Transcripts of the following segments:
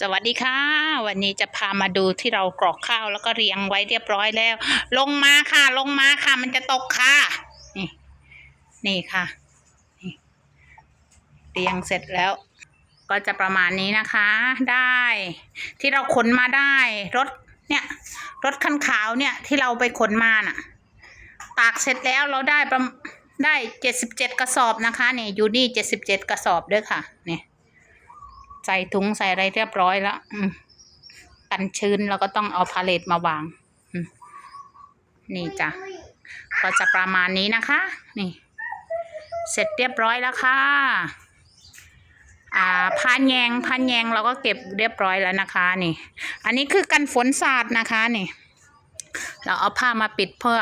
สวัสดีค่ะ วันนี้จะพามาดูที่เรากรอกข้าวแล้วก็เรียงไว้เรียบร้อยแล้ว ลงมาค่ะ ลงมาค่ะ มันจะตกค่ะ นี่ นี่ค่ะนี่เรียงเสร็จแล้ว ก็จะประมาณนี้นะคะ ได้ ที่เราขนมาได้ รถเนี่ยรถคันขาวเนี่ยที่เราไปขนมาน่ะ ตากเสร็จแล้วเราได้ประได้เจ็ดสิบเจ็ดกระสอบนะคะเนี่ยอยู่นี่เจ็ดสิบเจ็ดกระสอบด้วยค่ะเนี่ย ใส่ถุงใส่อะไรเรียบร้อยแล้วกันชื้นเราก็ต้องเอาพาเลตมาวางนี่จ้ะก็จะประมาณนี้นะคะ นี่ เสร็จเรียบร้อยแล้วค่ะอ่าพานแยงพานแยงเราก็เก็บเรียบร้อยแล้วนะคะนี่ อันนี้คือกันฝนสาดนะคะนี่ เราเอาผ้ามาปิดเพื่อ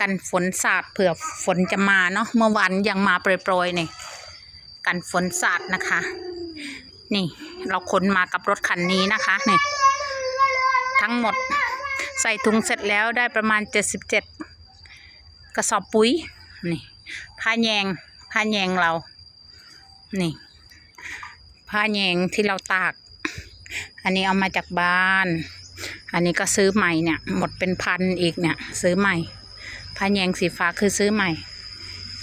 กันฝนสาดเผื่อฝนจะมาเนาะเมื่อวานยังมาโปรยๆนี่ กันฝนสาดนะคะ นี่ เราขนมากับรถคันนี้นะคะนี่ทั้งหมดใส่ถุงเสร็จแล้วได้ประมาณเจ็ดสิบเจ็ดกระสอบปุ๋ยนี่ผ้าแยงผ้าแยงเรา นี่ผ้าแยงที่เราตาก อันนี้เอามาจากบ้าน อันนี้ก็ซื้อใหม่เนี่ยหมดเป็นพันอีกเนี่ยซื้อใหม่ผ้าแยงสีฟ้าคือซื้อใหม่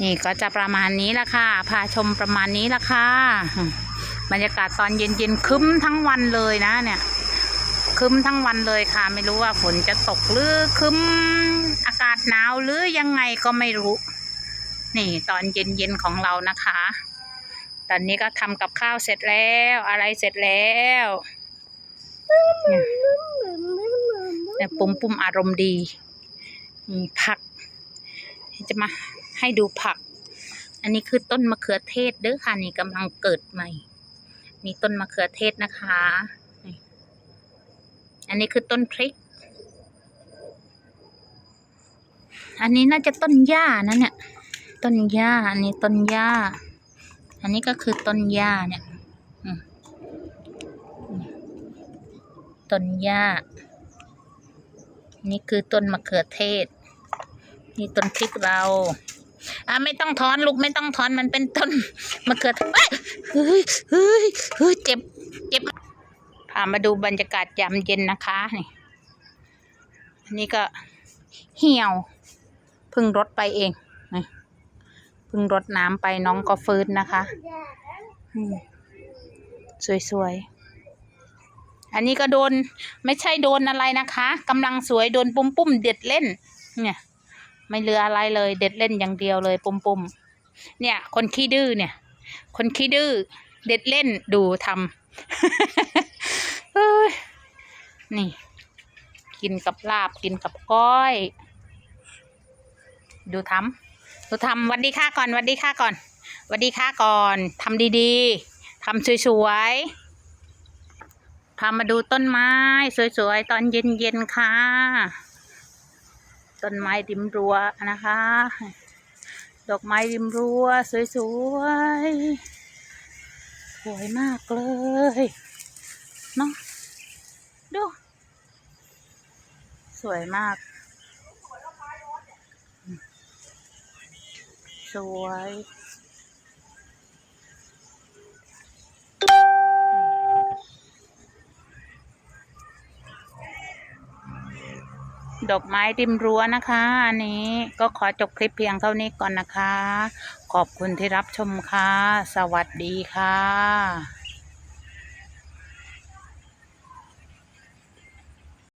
นี่ก็จะประมาณนี้ละค่ะพาชมประมาณนี้ละค่ะ บรรยากาศตอนเย็นๆคึ้มทั้งวันเลยนะเนี่ยคึ้มทั้งวันเลยค่ะ ไม่รู้ว่าฝนจะตกหรือคึ้มอากาศหนาวหรือยังไงก็ไม่รู้ นี่ตอนเย็นๆของเรานะคะ ตอนนี้ก็ทำกับข้าวเสร็จแล้วอะไรเสร็จแล้วเนี่ยปุ้มปุ้มอารมณ์ดีนี่ผัก จะมาให้ดูผัก อันนี้คือต้นมะเขือเทศเด้อค่ะนี่กำลังเกิดใหม่ นี่ต้นมะเขือเทศนะคะ อันนี้คือต้นพริก อันนี้น่าจะต้นหญ้านะเนี่ย ต้นหญ้า อันนี้ต้นหญ้า อันนี้ก็คือต้นหญ้าเนี่ยต้นหญ้า นี่คือต้นมะเขือเทศ นี่ต้นพริกเรา อะไม่ต้องถอนลูกไม่ต้องถอนมันเป็นต้นมะเขือเทศเฮ้ยเฮ้ยเฮ้ยเจ็บเจ็บพามาดูบรรยากาศยามเย็นนะคะนี่อันนี้ก็เหี่ยวเพึ่งรดไปเองนี่เพึ่งรดน้ำไปน้องก็ฟื้นนะคะอืมสวยๆอันนี้ก็โดนไม่ใช่โดนอะไรนะคะกำลังสวยโดนปุ้มปุ้มๆเด็ดเล่น เนี่ย ไม่เหลืออะไรเลย เด็ดเล่นอย่างเดียวเลยปุ้มปุ้มเนี่ย คนขี้ดื้อเนี่ย คนขี้ดื้อเด็ดเล่นดูทำเอ้ยนี่ กินกับลาบกินกับก้อย ดูทำดูทำวันดีค่ะก่อนวันดีค่ะก่อนวันดีค่ะก่อนทำดีๆทำสวยๆพามาดูต้นไม้ สวยๆ ตอนเย็นๆค่ะ ต้นไม้ริมรั้วนะคะ ดอกไม้ริมรั้วสวยๆ สวยมากเลยเนาะดู สวยมาก สวย ดอกไม้ริมรั้วนะคะ อันนี้ก็ขอจบคลิปเพียงเท่านี้ก่อนนะคะ ขอบคุณที่รับชมค่ะ สวัสดีค่ะ